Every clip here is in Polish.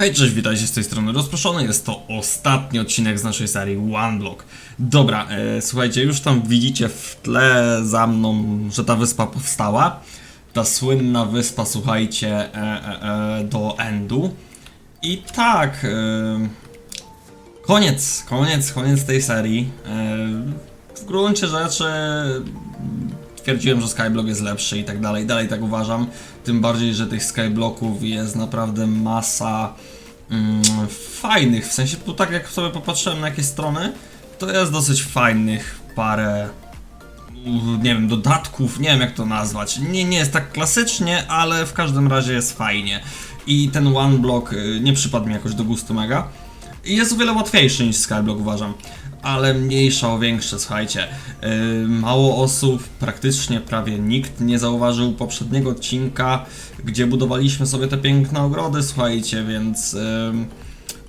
Hej, cześć, witajcie z tej strony Rozproszony. Jest to ostatni odcinek z naszej serii One Block. Dobra, e, słuchajcie, już tam widzicie w tle za mną, że ta wyspa powstała. Ta słynna wyspa, słuchajcie, e, e, e, do Endu. I tak, e, koniec, koniec, koniec tej serii. E, w gruncie rzeczy twierdziłem, że Skyblock jest lepszy i tak dalej, dalej tak uważam. Tym bardziej, że tych Skyblocków jest naprawdę masa mm, fajnych, w sensie tu tak jak sobie popatrzyłem na jakieś strony, to jest dosyć fajnych parę mm, nie wiem, dodatków, nie wiem jak to nazwać. Nie, nie jest tak klasycznie, ale w każdym razie jest fajnie. I ten one block y, nie przypadł mi jakoś do gustu mega. I jest o wiele łatwiejszy niż Skyblock uważam. Ale mniejsza o większe, słuchajcie. Yy, mało osób, praktycznie prawie nikt nie zauważył poprzedniego odcinka, gdzie budowaliśmy sobie te piękne ogrody, słuchajcie, więc yy,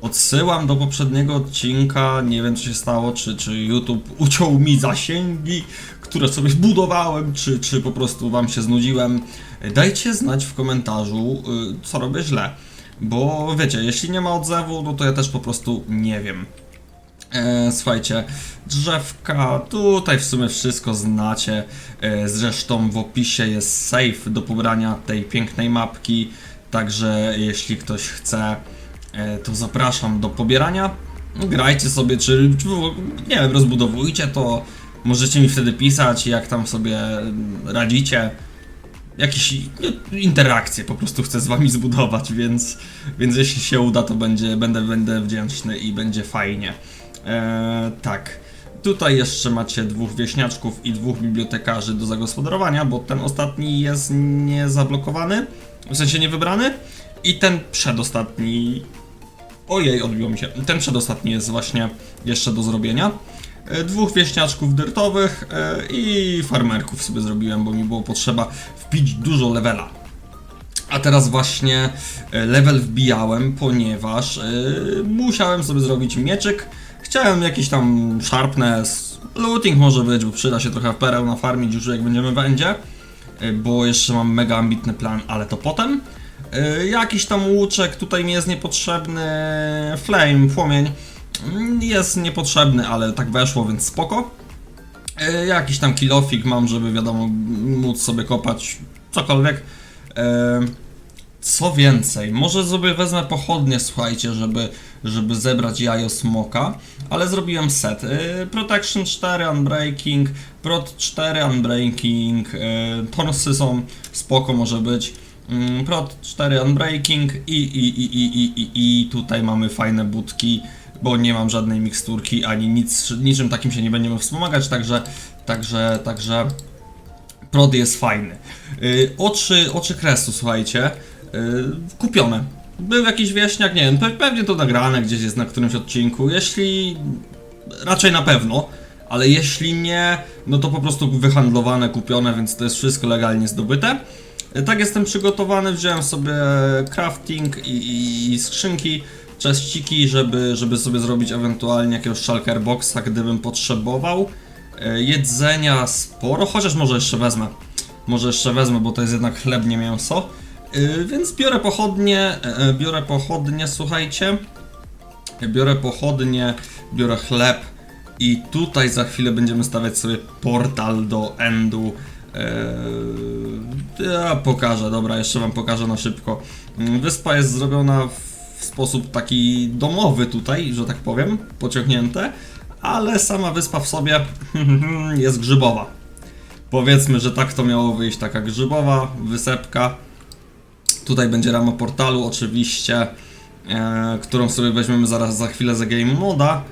odsyłam do poprzedniego odcinka. Nie wiem, co się stało, czy, czy YouTube uciął mi zasięgi, które sobie zbudowałem, czy, czy po prostu Wam się znudziłem. Dajcie znać w komentarzu, yy, co robię źle. Bo wiecie, jeśli nie ma odzewu, no to ja też po prostu nie wiem. E, słuchajcie, drzewka, tutaj w sumie wszystko znacie. E, zresztą w opisie jest save do pobrania tej pięknej mapki. Także jeśli ktoś chce, e, to zapraszam do pobierania. Grajcie sobie, czy, czy nie wiem, rozbudowujcie to. Możecie mi wtedy pisać, jak tam sobie radzicie jakieś no, interakcje po prostu chcę z wami zbudować, więc, więc jeśli się uda, to będzie, będę, będę wdzięczny i będzie fajnie. Eee, tak. Tutaj jeszcze macie dwóch wieśniaczków i dwóch bibliotekarzy do zagospodarowania, bo ten ostatni jest niezablokowany, w sensie niewybrany i ten przedostatni... Ojej, odbiło mi się. Ten przedostatni jest właśnie jeszcze do zrobienia. E, Dwóch wieśniaczków dyrtowych e, i farmerków sobie zrobiłem, bo mi było potrzeba wbić dużo levela. A teraz właśnie e, level wbijałem, ponieważ e, musiałem sobie zrobić mieczyk. Chciałem jakiś tam sharpness, looting może być, bo przyda się trochę pereł na farmić już jak będziemy będzie. E, Bo jeszcze mam mega ambitny plan, ale to potem. E, Jakiś tam łuczek, tutaj mi jest niepotrzebny flame, płomień. Mm, Jest niepotrzebny, ale tak weszło, więc spoko. E, Jakiś tam kilofik mam, żeby wiadomo, móc sobie kopać cokolwiek. Co więcej, może sobie wezmę pochodnie, słuchajcie, żeby, żeby zebrać jajo smoka, ale zrobiłem set. E, Protection 4, Unbreaking, Prot 4, Unbreaking, Torsy są spoko może być. Mm, Prot 4 Unbreaking i, i, i, i, i, i, i tutaj mamy fajne budki, bo nie mam żadnej miksturki ani nic, niczym takim się nie będziemy wspomagać, także, także, także prod jest fajny. Yy, oczy, oczy kresu, słuchajcie, yy, kupione. Był jakiś wieśniak, nie wiem, pe pewnie to nagrane gdzieś jest na którymś odcinku, jeśli... raczej na pewno, ale jeśli nie, no to po prostu wyhandlowane, kupione, więc to jest wszystko legalnie zdobyte. Yy, Tak jestem przygotowany, wziąłem sobie crafting i, i, skrzynki, cześciki, żeby, żeby sobie zrobić ewentualnie jakiegoś shulker boxa, gdybym potrzebował. E, Jedzenia sporo, chociaż może jeszcze wezmę. Może jeszcze wezmę, bo to jest jednak chleb, nie mięso. E, Więc biorę pochodnie, e, e, biorę pochodnie, słuchajcie. Biorę pochodnie, biorę chleb i tutaj za chwilę będziemy stawiać sobie portal do endu. Ja pokażę, dobra, jeszcze wam pokażę na szybko. Wyspa jest zrobiona w sposób taki domowy tutaj, że tak powiem, pociągnięte, ale sama wyspa w sobie jest grzybowa. Powiedzmy, że tak to miało wyjść, taka grzybowa wysepka. Tutaj będzie rama portalu oczywiście, e, którą sobie weźmiemy zaraz za chwilę za game moda,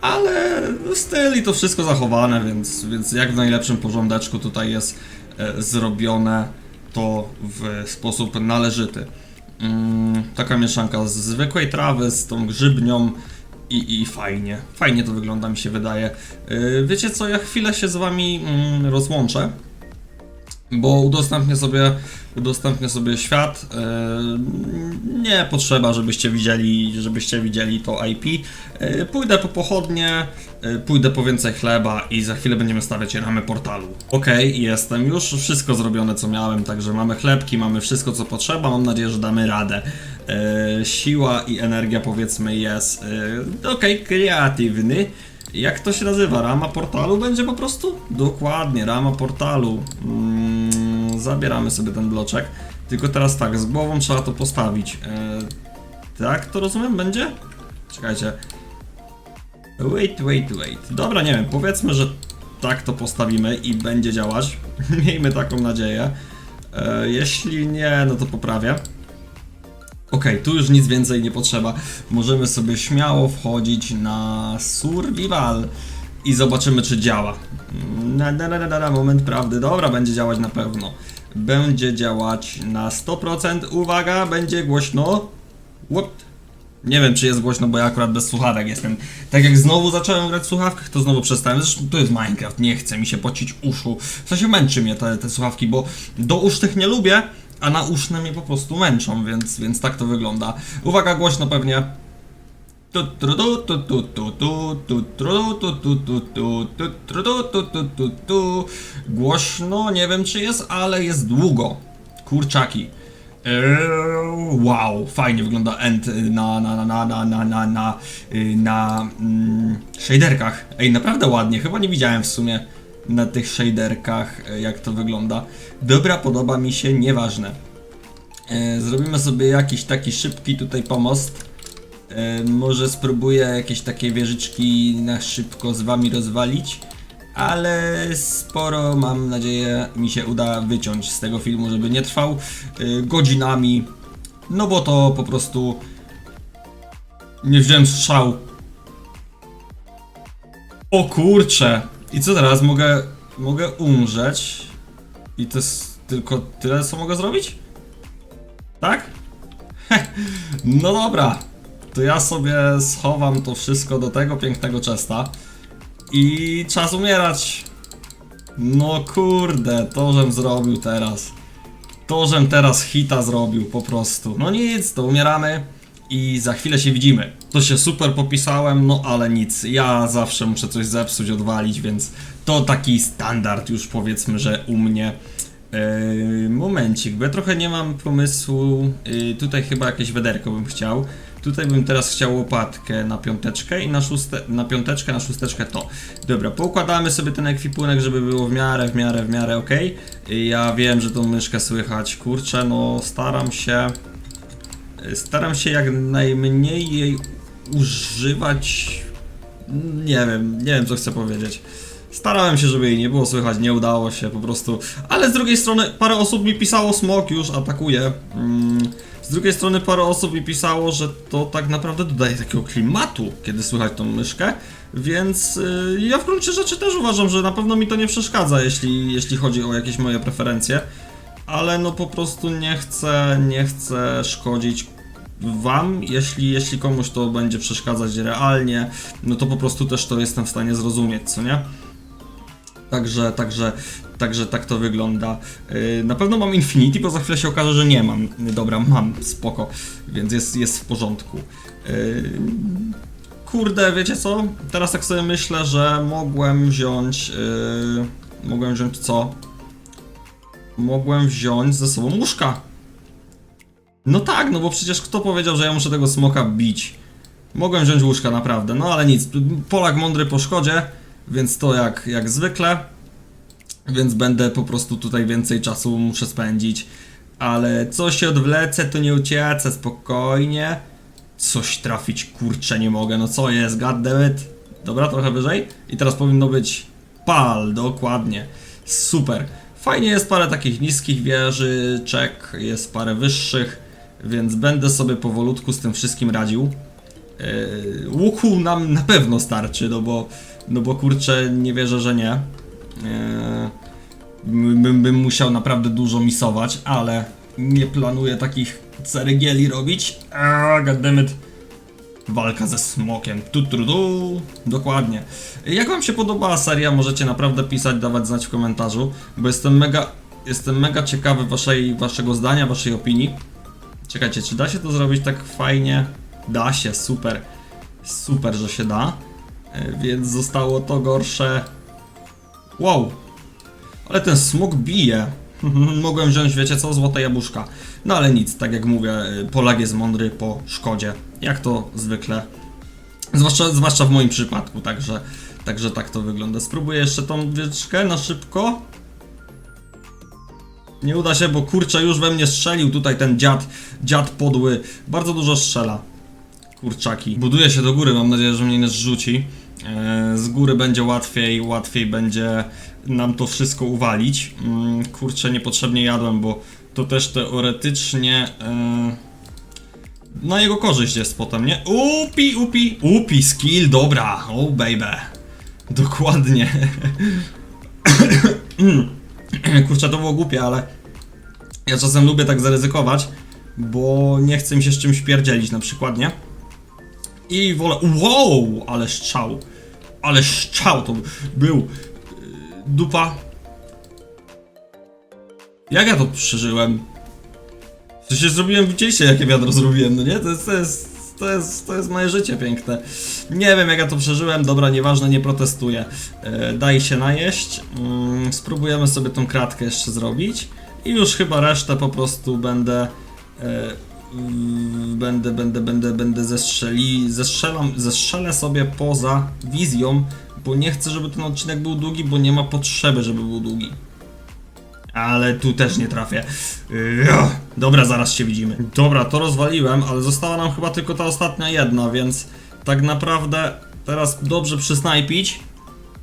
ale styl i to wszystko zachowane, więc, więc jak w najlepszym porządeczku tutaj jest e, zrobione to w sposób należyty. Mm, taka mieszanka z zwykłej trawy z tą grzybnią i, i fajnie, fajnie to wygląda mi się wydaje. Yy, wiecie co, ja chwilę się z wami mm, rozłączę, bo udostępnię sobie, udostępnię sobie świat. Yy, nie potrzeba, żebyście widzieli, żebyście widzieli to IP. Yy, pójdę po pochodnie, yy, pójdę po więcej chleba i za chwilę będziemy stawiać ramy portalu. Okej, jestem już, wszystko zrobione co miałem, także mamy chlebki, mamy wszystko co potrzeba, mam nadzieję, że damy radę. E, siła i energia powiedzmy jest e, okej, kreatywny. Jak to się nazywa? Rama portalu będzie po prostu? Dokładnie, rama portalu. Mm, zabieramy sobie ten bloczek. Tylko teraz tak, z głową trzeba to postawić. E, tak to rozumiem będzie? Czekajcie. Wait, wait, wait. Dobra, nie wiem, powiedzmy, że tak to postawimy i będzie działać. Miejmy taką nadzieję. E, jeśli nie, no to poprawię. Okej, tu już nic więcej nie potrzeba. Możemy sobie śmiało wchodzić na survival i zobaczymy, czy działa. Na, na, na, na, na, moment prawdy. Dobra, będzie działać na pewno. Będzie działać na 100%. Uwaga, będzie głośno. What? Nie wiem, czy jest głośno, bo ja akurat bez słuchawek jestem. Tak jak znowu zacząłem grać w słuchawkach, to znowu przestałem. Zresztą to jest Minecraft, nie chce mi się pocić uszu. W sensie męczy mnie te, te słuchawki, bo do usznych nie lubię, a na uszne mnie po prostu męczą, więc, więc tak to wygląda. Uwaga, głośno pewnie. Głośno, nie wiem czy jest, ale jest długo. Kurczaki. Eee, Wow, fajnie wygląda end na na na na na na na na, y, na mm, shaderkach. Ej, naprawdę ładnie. Chyba nie widziałem w sumie na tych shaderkach e, jak to wygląda. Dobra, podoba mi się, nieważne. E, Zrobimy sobie jakiś taki szybki tutaj pomost. E, Może spróbuję jakieś takie wieżyczki na szybko z wami rozwalić. Ale sporo mam nadzieję mi się uda wyciąć z tego filmu, żeby nie trwał godzinami. No bo to po prostu nie wziąłem strzał. O kurcze! I co teraz? Mogę, mogę umrzeć? I to jest tylko tyle, co mogę zrobić? Tak? no dobra. To ja sobie schowam to wszystko do tego pięknego chesta. I czas umierać. No kurde, to żem zrobił teraz. To żem teraz hita zrobił po prostu. No nic, to umieramy i za chwilę się widzimy. To się super popisałem, no ale nic. Ja zawsze muszę coś zepsuć, odwalić, więc to taki standard już powiedzmy, że u mnie. Yy, momencik, bo ja trochę nie mam pomysłu. Yy, tutaj chyba jakieś wederko bym chciał. Tutaj bym teraz chciał łopatkę na piąteczkę i na, szóste, na piąteczkę, na szósteczkę to. Dobra, poukładamy sobie ten ekwipunek, żeby było w miarę, w miarę, w miarę ok. Ja wiem, że tą myszkę słychać. Kurczę, no staram się. Staram się jak najmniej jej używać. Nie wiem, nie wiem co chcę powiedzieć. Starałem się, żeby jej nie było słychać, nie udało się po prostu. Ale z drugiej strony parę osób mi pisało smok już atakuje. Mm, z drugiej strony parę osób mi pisało, że to tak naprawdę dodaje takiego klimatu, kiedy słychać tą myszkę. Więc y, ja w gruncie rzeczy też uważam, że na pewno mi to nie przeszkadza, jeśli, jeśli chodzi o jakieś moje preferencje. Ale no po prostu nie chcę, nie chcę szkodzić wam, jeśli, jeśli komuś to będzie przeszkadzać realnie, no to po prostu też to jestem w stanie zrozumieć, co nie? Także, także, także tak to wygląda. Yy, Na pewno mam Infinity, bo za chwilę się okaże, że nie mam. Dobra, mam, spoko, więc jest, jest w porządku. Yy, Kurde, wiecie co? Teraz tak sobie myślę, że mogłem wziąć. Yy, mogłem wziąć co? Mogłem wziąć ze sobą łóżka. No tak, no bo przecież kto powiedział, że ja muszę tego smoka bić? Mogłem wziąć łóżka, naprawdę, no ale nic. Polak mądry po szkodzie, więc to jak, jak zwykle. Więc będę po prostu tutaj więcej czasu muszę spędzić. Ale co się odwlecę, to nie uciecę, spokojnie. Coś trafić, kurczę, nie mogę, no co jest, goddammit. Dobra, trochę wyżej. I teraz powinno być pal, dokładnie. Super. Fajnie jest parę takich niskich wieży, czek, jest parę wyższych, więc będę sobie powolutku z tym wszystkim radził. Yy, łuku nam na pewno starczy, no bo, no bo kurczę, nie wierzę, że nie. Yy, bym, bym musiał naprawdę dużo misować, ale nie planuję takich ceregieli robić. Aaa, goddammit. Walka ze smokiem. Tu, tu, tu. Dokładnie. Jak wam się podobała seria, możecie naprawdę pisać, dawać znać w komentarzu, bo jestem mega, jestem mega ciekawy waszej, waszego zdania, waszej opinii. Czekajcie, czy da się to zrobić tak fajnie? Da się, super. Super, że się da. E, Więc zostało to gorsze. Wow. Ale ten smok bije. Mogłem wziąć, wiecie co, złote jabłuszka. No ale nic, tak jak mówię, y, Polak jest mądry po szkodzie. Jak to zwykle. Zwłaszcza, zwłaszcza w moim przypadku, także, także tak to wygląda. Spróbuję jeszcze tą wieczkę na szybko. Nie uda się, bo kurczę już we mnie strzelił tutaj ten dziad, dziad podły. Bardzo dużo strzela. Kurczaki. Buduje się do góry, mam nadzieję, że mnie nie zrzuci. E, Z góry będzie łatwiej, łatwiej będzie nam to wszystko uwalić. Mm, Kurczę, niepotrzebnie jadłem, bo to też teoretycznie e, na jego korzyść jest potem, nie? Upi, upi, upi, skill, dobra, oh baby. Dokładnie. Kurczę, to było głupie, ale ja czasem lubię tak zaryzykować, bo nie chcę mi się z czymś pierdzielić na przykład, nie? I wolę. Wow! Ale szczał. Ale szczał to był. Yy, Dupa. Jak ja to przeżyłem? W sensie zrobiłem, widzieliście jakie wiadro zrobiłem, no nie? To jest, to jest, to jest, to jest moje życie piękne. Nie wiem jak ja to przeżyłem, dobra, nieważne, nie protestuję. E, daj się najeść. Mm, spróbujemy sobie tą kratkę jeszcze zrobić. I już chyba resztę po prostu będę... Mm, będę, będę, będę, będę zestrzeli, zestrzelam, zestrzelę sobie poza wizją, bo nie chcę, żeby ten odcinek był długi, bo nie ma potrzeby, żeby był długi. Ale tu też nie trafię. Yy, Dobra, zaraz się widzimy. Dobra, to rozwaliłem, ale została nam chyba tylko ta ostatnia jedna, więc tak naprawdę teraz dobrze przysnajpić.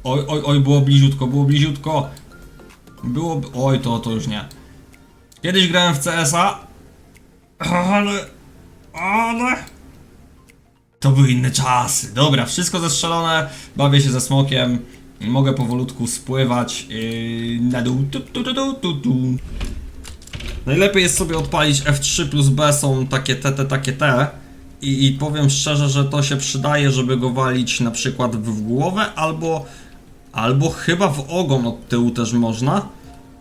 Oj, oj, oj, było bliziutko, było bliziutko. Było... Oj, to, to już nie. Kiedyś grałem w CS-a, ale... ale... To były inne czasy. Dobra, wszystko zestrzelone, bawię się ze smokiem. Mogę powolutku spływać yy, na dół. Tu, tu, tu, tu, tu. Najlepiej jest sobie odpalić F3 plus B, są takie te, te, takie te. I, I powiem szczerze, że to się przydaje, żeby go walić na przykład w, głowę, albo, albo chyba w ogon od tyłu też można.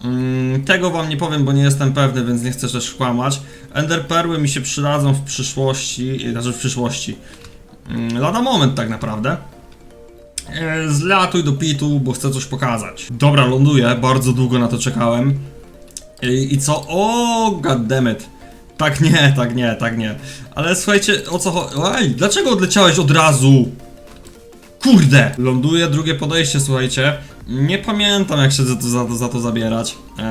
Mm, tego wam nie powiem, bo nie jestem pewny, więc nie chcę też kłamać. Ender perły mi się przydadzą w przyszłości, znaczy w przyszłości. Mm, lada moment tak naprawdę. E, Zlatuj do pitu, bo chcę coś pokazać. Dobra, ląduję, bardzo długo na to czekałem. I, i co? O, goddammit. Tak nie, tak nie, tak nie. Ale słuchajcie, o co chodzi? Dlaczego odleciałeś od razu? Kurde! Ląduje drugie podejście, słuchajcie. Nie pamiętam jak się za to, za to, za to zabierać. Eee,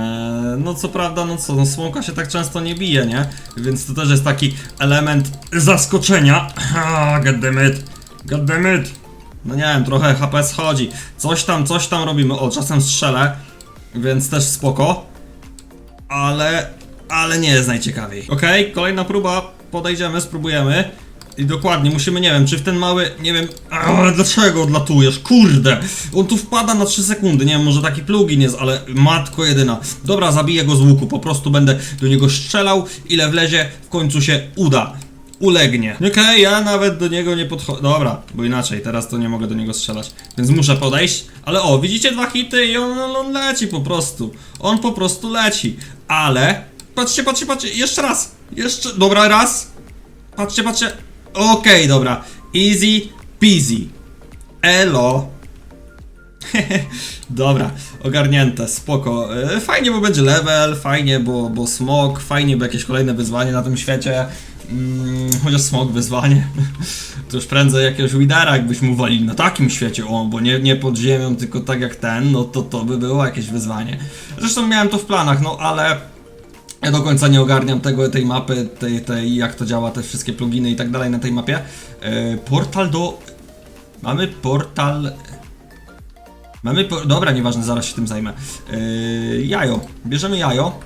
no co prawda, no co, no słonka się tak często nie bije, nie? Więc to też jest taki element zaskoczenia. Ha, goddammit. Goddammit. No nie wiem, trochę HP schodzi. Coś tam, coś tam robimy. O, czasem strzelę. Więc też spoko. Ale, ale nie jest najciekawiej. Okej, kolejna próba. Podejdziemy, spróbujemy. I dokładnie, musimy, nie wiem, czy w ten mały, nie wiem, ale dlaczego odlatujesz, kurde, on tu wpada na 3 sekundy, nie wiem, może taki plugin jest, ale matko jedyna. Dobra, zabiję go z łuku, po prostu będę do niego strzelał, ile wlezie, w końcu się uda. Ulegnie. Okej, ja nawet do niego nie podchodzę. Dobra, bo inaczej, teraz to nie mogę do niego strzelać. Więc muszę podejść. Ale o, widzicie dwa hity i on, on, leci po prostu. On po prostu leci. Ale. Patrzcie, patrzcie, patrzcie, jeszcze raz. Jeszcze. Dobra, raz. Patrzcie, patrzcie. Okej, dobra. Easy peasy. Elo. Dobra, ogarnięte, spoko. E, Fajnie, bo będzie level, fajnie, bo, bo smog, fajnie, bo jakieś kolejne wyzwanie na tym świecie. Mm, chociaż smog wyzwanie. To już prędzej jakiegoś widera jakbyśmy uwalili na takim świecie, o, bo nie, nie pod ziemią, tylko tak jak ten, no to to by było jakieś wyzwanie. Zresztą miałem to w planach, no ale ja do końca nie ogarniam tego, tej mapy, tej, tej, jak to działa, te wszystkie pluginy i tak dalej na tej mapie. E, portal do... Mamy portal... Mamy po... Dobra, nieważne, zaraz się tym zajmę. E, jajo. Bierzemy jajo.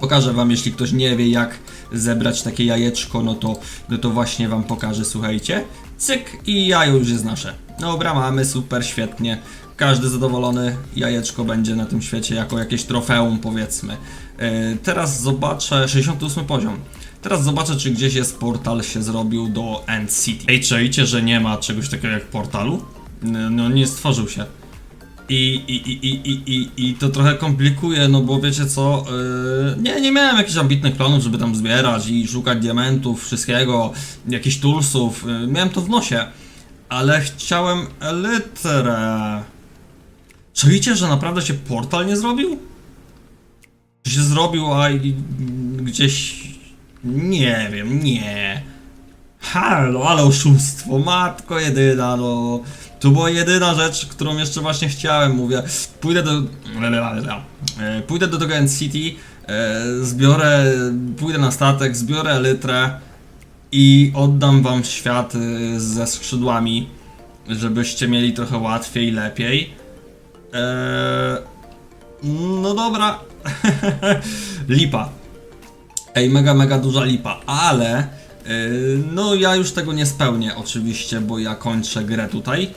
Pokażę wam, jeśli ktoś nie wie jak zebrać takie jajeczko, no to, no to właśnie wam pokażę, słuchajcie. Cyk i jajo już jest nasze. Dobra, mamy, super, świetnie. Każdy zadowolony, jajeczko będzie na tym świecie jako jakieś trofeum, powiedzmy. E, teraz zobaczę, 68 poziom. Teraz zobaczę, czy gdzieś jest portal się zrobił do End City. Ej, czajcie, że nie ma czegoś takiego jak portalu? No, nie stworzył się. I, i, i, i, i, i, to trochę komplikuje, no bo wiecie co, yy, nie, nie miałem jakichś ambitnych planów, żeby tam zbierać i szukać diamentów, wszystkiego, jakichś toolsów, yy, miałem to w nosie, ale chciałem elytrę. Czujecie, że naprawdę się portal nie zrobił? się zrobił, a i- gdzieś... Nie wiem, nie. Halo, ale oszustwo, matko jedyna, no. To była jedyna rzecz, którą jeszcze właśnie chciałem, mówię. Pójdę do... E, Pójdę do End City, e, zbiorę, pójdę na statek, zbiorę elytrę i oddam wam świat e, ze skrzydłami, żebyście mieli trochę łatwiej, lepiej. No dobra. Lipa. Ej, mega, mega duża lipa, ale no ja już tego nie spełnię oczywiście, bo ja kończę grę tutaj.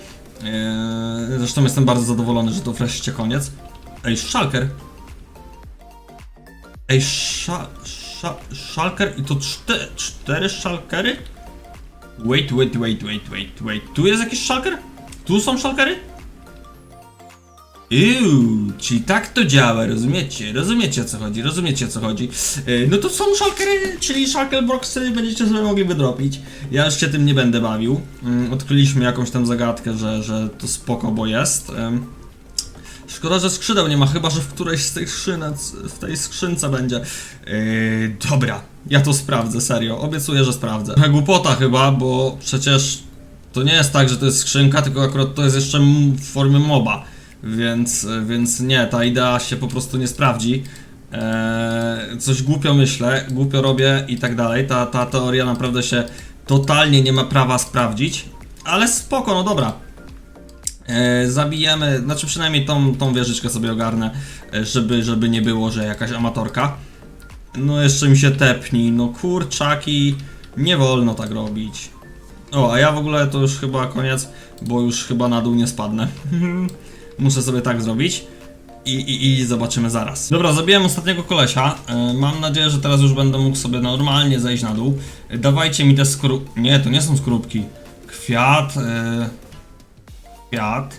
Yy, zresztą jestem bardzo zadowolony, że to wreszcie koniec. Ej, Shulker. Ej, sza, sza, Shulker i to czte, cztery Shulkery? Wait, wait, wait, wait, wait, wait. Tu jest jakiś Shulker? Tu są Shulkery? Uuu, czyli tak to działa, rozumiecie? Rozumiecie o co chodzi, rozumiecie o co chodzi. Yy, no to są shulkery, czyli shulker boxy będziecie sobie mogli wydropić. Ja już się tym nie będę bawił. Yy, odkryliśmy jakąś tam zagadkę, że, że to spoko, bo jest. Szkoda, że skrzydeł nie ma, chyba że w którejś z tych skrzynec, w tej skrzynce będzie. Yy, dobra, ja to sprawdzę, serio. Obiecuję, że sprawdzę. Trochę Głupota chyba, bo przecież to nie jest tak, że to jest skrzynka, tylko akurat to jest jeszcze w formie moba. Więc, więc nie, ta idea się po prostu nie sprawdzi. Eee, coś głupio myślę, głupio robię i tak dalej. Ta, ta teoria naprawdę się totalnie nie ma prawa sprawdzić. Ale spoko, no dobra. E, zabijemy, znaczy przynajmniej tą, tą wieżyczkę sobie ogarnę, e, żeby, żeby nie było, że jakaś amatorka. No jeszcze mi się tepni, no kurczaki, nie wolno tak robić. O, a ja w ogóle to już chyba koniec, bo już chyba na dół nie spadnę. Muszę sobie tak zrobić. I, i, I zobaczymy zaraz. Dobra, zabiłem ostatniego kolesia. E, mam nadzieję, że teraz już będę mógł sobie normalnie zejść na dół. E, dawajcie mi te skorupki. Nie, to nie są skorupki. Kwiat. E, kwiat.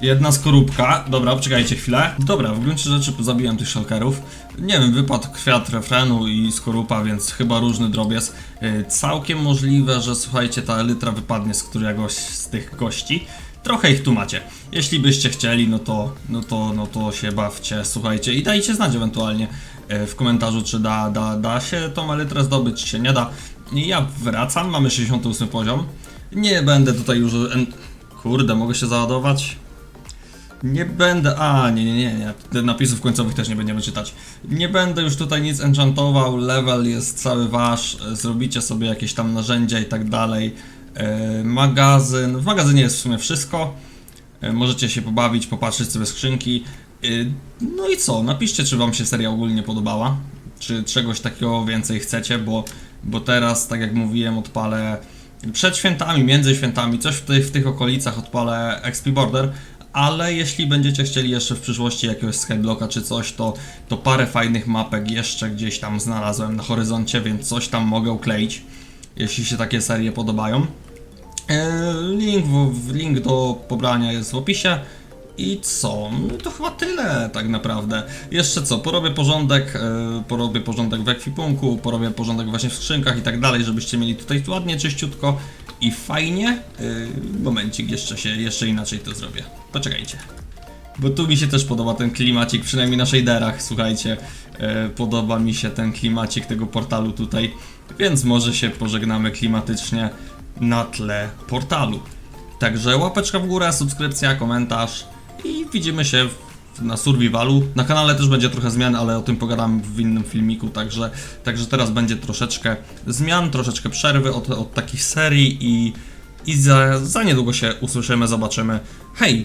Jedna skorupka. Dobra, poczekajcie chwilę. Dobra, w gruncie rzeczy zabiłem tych szalkerów. Nie wiem, wypadł kwiat refrenu i skorupa, więc chyba różny drobiazg. Yy, całkiem możliwe, że słuchajcie, ta elytra wypadnie z któregoś z tych gości. Trochę ich tu macie. Jeśli byście chcieli, no to, no to, no to się bawcie, słuchajcie i dajcie znać ewentualnie e, w komentarzu, czy da, da, da się tą elytrę zdobyć, czy się nie da. Ja wracam, mamy 68 poziom. Nie będę tutaj już... Kurde, mogę się załadować? Nie będę. A, nie, nie, nie, nie. Napisów końcowych też nie będziemy czytać. Nie będę już tutaj nic enchantował. Level jest cały wasz. e, Zrobicie sobie jakieś tam narzędzia i tak dalej. E, magazyn. W magazynie jest w sumie wszystko. E, możecie się pobawić, popatrzeć sobie skrzynki. No i co? Napiszcie, czy wam się seria ogólnie podobała. Czy czegoś takiego więcej chcecie, bo, bo teraz, tak jak mówiłem, odpalę przed świętami, między świętami, coś w, w tych okolicach odpalę XP Border, ale jeśli będziecie chcieli jeszcze w przyszłości jakiegoś skyblocka czy coś, to, to parę fajnych mapek jeszcze gdzieś tam znalazłem na horyzoncie, więc coś tam mogę ukleić, jeśli się takie serie podobają. E, Link, link do pobrania jest w opisie. I co? No to chyba tyle tak naprawdę. Jeszcze co? Porobię porządek, e, porobię porządek w ekwipunku, porobię porządek właśnie w skrzynkach i tak dalej, żebyście mieli tutaj ładnie, czyściutko i fajnie. E, momencik, jeszcze się, jeszcze inaczej to zrobię. Poczekajcie. Bo tu mi się też podoba ten klimacik, przynajmniej na shaderach, słuchajcie. E, podoba mi się ten klimacik tego portalu tutaj, więc może się pożegnamy klimatycznie na tle portalu. Także łapeczka w górę, subskrypcja, komentarz i widzimy się w, na survivalu. Na kanale też będzie trochę zmian, ale o tym pogadam w innym filmiku, także, także teraz będzie troszeczkę zmian, troszeczkę przerwy od, od takich serii i, i za, za niedługo się usłyszymy, zobaczymy. Hej!